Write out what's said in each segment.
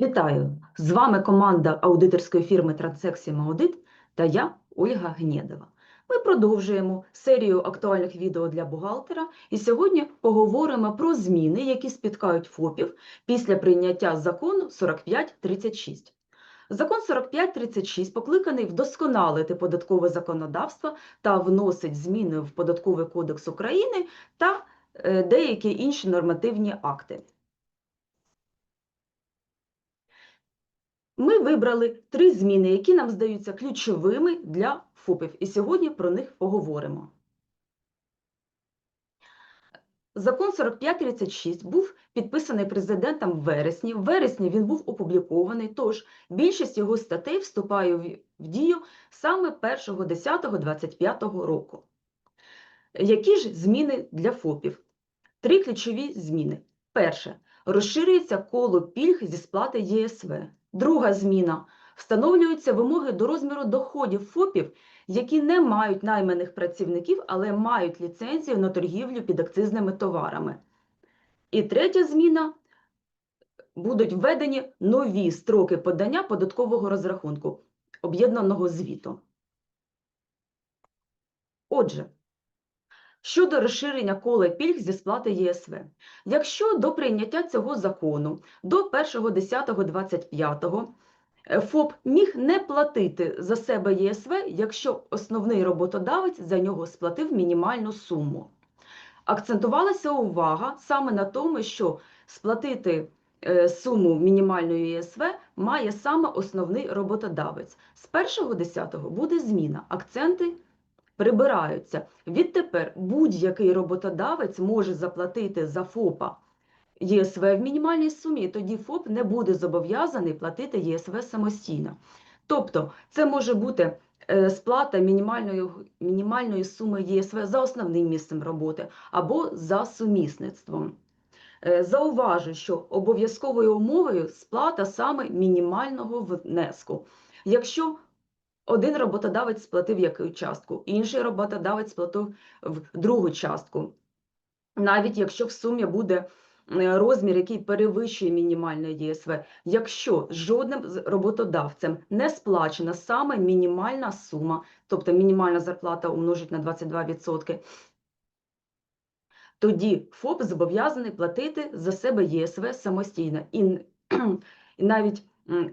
Вітаю! З вами команда аудиторської фірми Транссексіум Аудит та я, Ольга Гнєдова. Ми продовжуємо серію актуальних відео для бухгалтера і сьогодні поговоримо про зміни, які спіткають ФОПів після прийняття закону 4536. Закон 4536 покликаний вдосконалити податкове законодавство та вносить зміни в Податковий кодекс України та е, деякі інші нормативні акти. Ми вибрали три зміни, які нам здаються ключовими для ФОПів, і сьогодні про них поговоримо. Закон 4536 був підписаний президентом в вересні. В вересні він був опублікований, тож більшість його статей вступає в дію саме 1.10.25 року. Які ж зміни для ФОПів? Три ключові зміни. Перше. Розширюється коло пільг зі сплати ЄСВ. Друга зміна. Встановлюються вимоги до розміру доходів ФОПів, які не мають найманих працівників, але мають ліцензію на торгівлю під акцизними товарами. І третя зміна. Будуть введені нові строки подання податкового розрахунку об'єднаного звіту. Отже, Щодо розширення кола пільг зі сплати ЄСВ. Якщо до прийняття цього закону до 1.10.25 е, ФОП міг не платити за себе ЄСВ, якщо основний роботодавець за нього сплатив мінімальну суму. Акцентувалася увага саме на тому, що сплатити е, суму мінімальної ЄСВ має саме основний роботодавець. З 1.10 буде зміна. Акценти прибираються. Відтепер будь-який роботодавець може заплатити за ФОПа ЄСВ в мінімальній сумі, тоді ФОП не буде зобов'язаний платити ЄСВ самостійно. Тобто це може бути е, сплата мінімальної, мінімальної суми ЄСВ за основним місцем роботи або за сумісництвом. Е, зауважу, що обов'язковою умовою сплата саме мінімального внеску. Якщо один роботодавець сплатив яку частку, інший роботодавець сплатив другу частку. Навіть якщо в сумі буде е, розмір, який перевищує мінімальне ЄСВ, якщо жодним роботодавцем не сплачена саме мінімальна сума, тобто мінімальна зарплата умножить на 22%, тоді ФОП зобов'язаний платити за себе ЄСВ самостійно. І навіть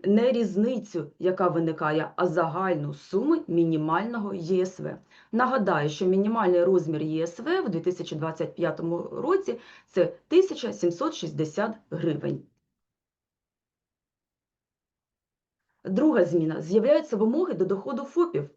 не різницю, яка виникає, а загальну суму мінімального ЄСВ. Нагадаю, що мінімальний розмір ЄСВ в 2025 році це 1760 гривень. Друга зміна з'являються вимоги до доходу ФОПів.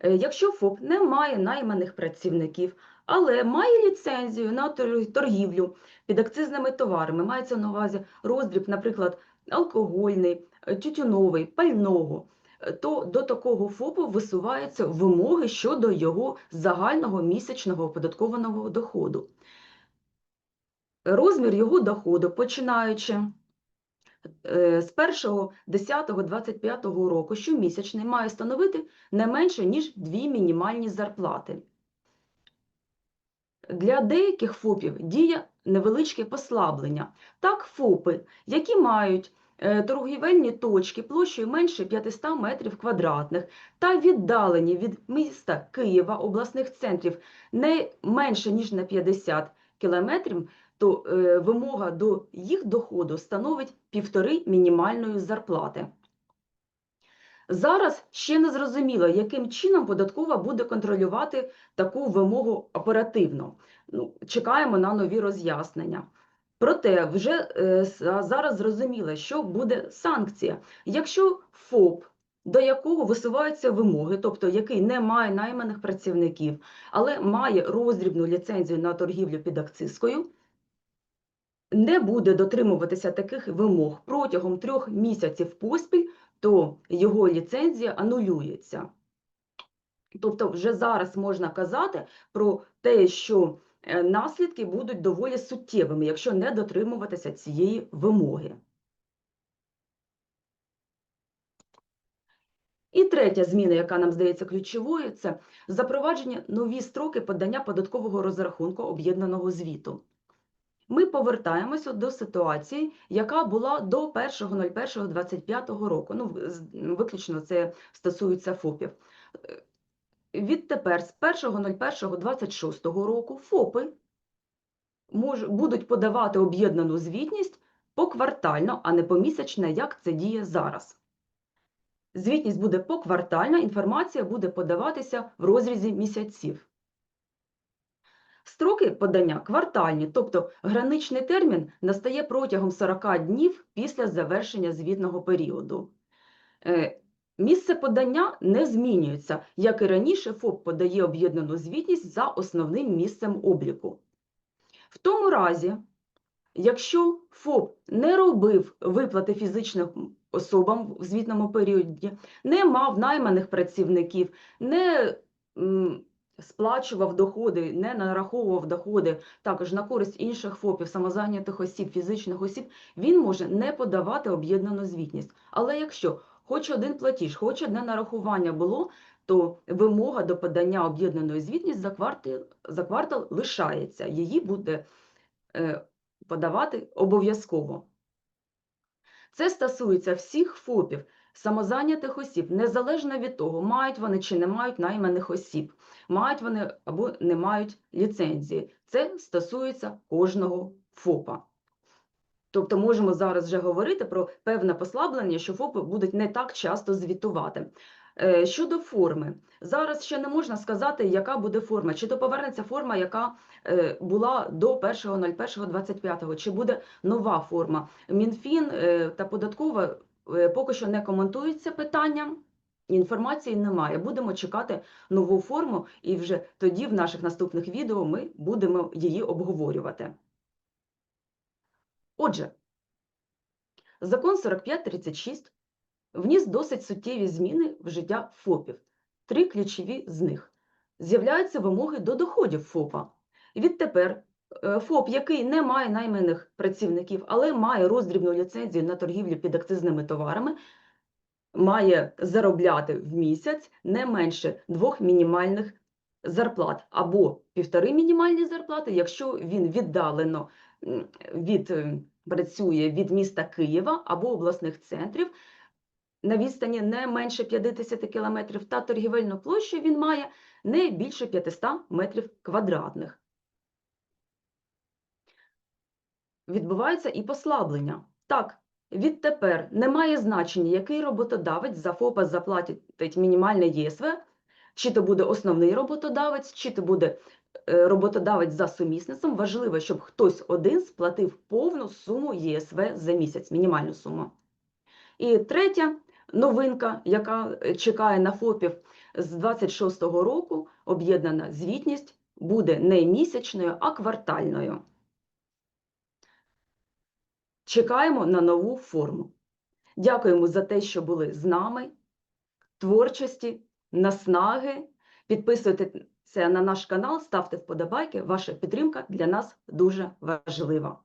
Е, якщо ФОП не має найманих працівників, але має ліцензію на торгівлю під акцизними товарами, мається на увазі роздріб, наприклад, алкогольний, Е, тютюновий, пального, е, то до такого ФОПу висуваються вимоги щодо його загального місячного оподаткованого доходу. Розмір його доходу, починаючи е, з 1.10.25 року щомісячний має становити не менше, ніж дві мінімальні зарплати. Для деяких ФОПів діє невеличке послаблення. Так, ФОПи, які мають Е, торгівельні точки площею менше 500 метрів квадратних та віддалені від міста Києва обласних центрів не менше ніж на 50 кілометрів, то е, вимога до їх доходу становить півтори мінімальної зарплати. Зараз ще не зрозуміло, яким чином податкова буде контролювати таку вимогу оперативно. Ну, Чекаємо на нові роз'яснення. Проте вже е, зараз зрозуміло, що буде санкція. Якщо ФОП, до якого висуваються вимоги, тобто який не має найманих працівників, але має роздрібну ліцензію на торгівлю під акцизкою, не буде дотримуватися таких вимог протягом трьох місяців поспіль, то його ліцензія анулюється. Тобто, вже зараз можна казати про те, що Е, наслідки будуть доволі суттєвими, якщо не дотримуватися цієї вимоги. І третя зміна, яка нам здається ключовою, це запровадження нові строки подання податкового розрахунку об'єднаного звіту. Ми повертаємося до ситуації, яка була до 1.01.25 року. Ну, виключно це стосується ФОПів. Е, Відтепер, з 1.01.26 року, ФОПи мож, будуть подавати об'єднану звітність поквартально, а не помісячно, як це діє зараз. Звітність буде поквартальна, інформація буде подаватися в розрізі місяців. Строки подання квартальні, тобто граничний термін настає протягом 40 днів після завершення звітного періоду. Е, Місце подання не змінюється. Як і раніше, ФОП подає об'єднану звітність за основним місцем обліку. В тому разі, якщо ФОП не робив виплати фізичним особам в звітному періоді, не мав найманих працівників, не сплачував доходи, не нараховував доходи також на користь інших ФОПів, самозайнятих осіб, фізичних осіб, він може не подавати об'єднану звітність. Але якщо хоч один платіж, хоч одне нарахування було, то вимога до подання об'єднаної звітність за квартал, за квартал лишається. Її буде е, подавати обов'язково. Це стосується всіх ФОПів, самозайнятих осіб, незалежно від того, мають вони чи не мають найманих осіб, мають вони або не мають ліцензії. Це стосується кожного ФОПа. Тобто можемо зараз вже говорити про певне послаблення, що ФОПи будуть не так часто звітувати. Е, Щодо форми, зараз ще не можна сказати, яка буде форма. Чи то повернеться форма, яка е, була до 1.01.25, чи буде нова форма. Мінфін е, та податкова поки що не коментують це питання. Інформації немає. Будемо чекати нову форму, і вже тоді в наших наступних відео ми будемо її обговорювати. Отже, закон 4536 вніс досить суттєві зміни в життя ФОПів. Три ключові з них. З'являються вимоги до доходів ФОПа. Відтепер е, ФОП, який не має найманих працівників, але має роздрібну ліцензію на торгівлю під акцизними товарами, має заробляти в місяць не менше двох мінімальних зарплат або півтори мінімальні зарплати, якщо він віддалено від, е, працює від міста Києва або обласних центрів на відстані не менше 50 кілометрів, та торгівельну площу він має не більше 500 метрів квадратних. Відбувається і послаблення. Так, відтепер немає значення, який роботодавець за ФОПа заплатить мінімальне ЄСВ, чи то буде основний роботодавець, чи то буде е, роботодавець за сумісництвом. Важливо, щоб хтось один сплатив повну суму ЄСВ за місяць, мінімальну суму. І третя новинка, яка е, чекає на ФОПів з 26-го року, об'єднана звітність буде не місячною, а квартальною. Чекаємо на нову форму. Дякуємо за те, що були з нами. Творчості, наснаги. Підписуйтеся на наш канал, ставте вподобайки. Ваша підтримка для нас дуже важлива.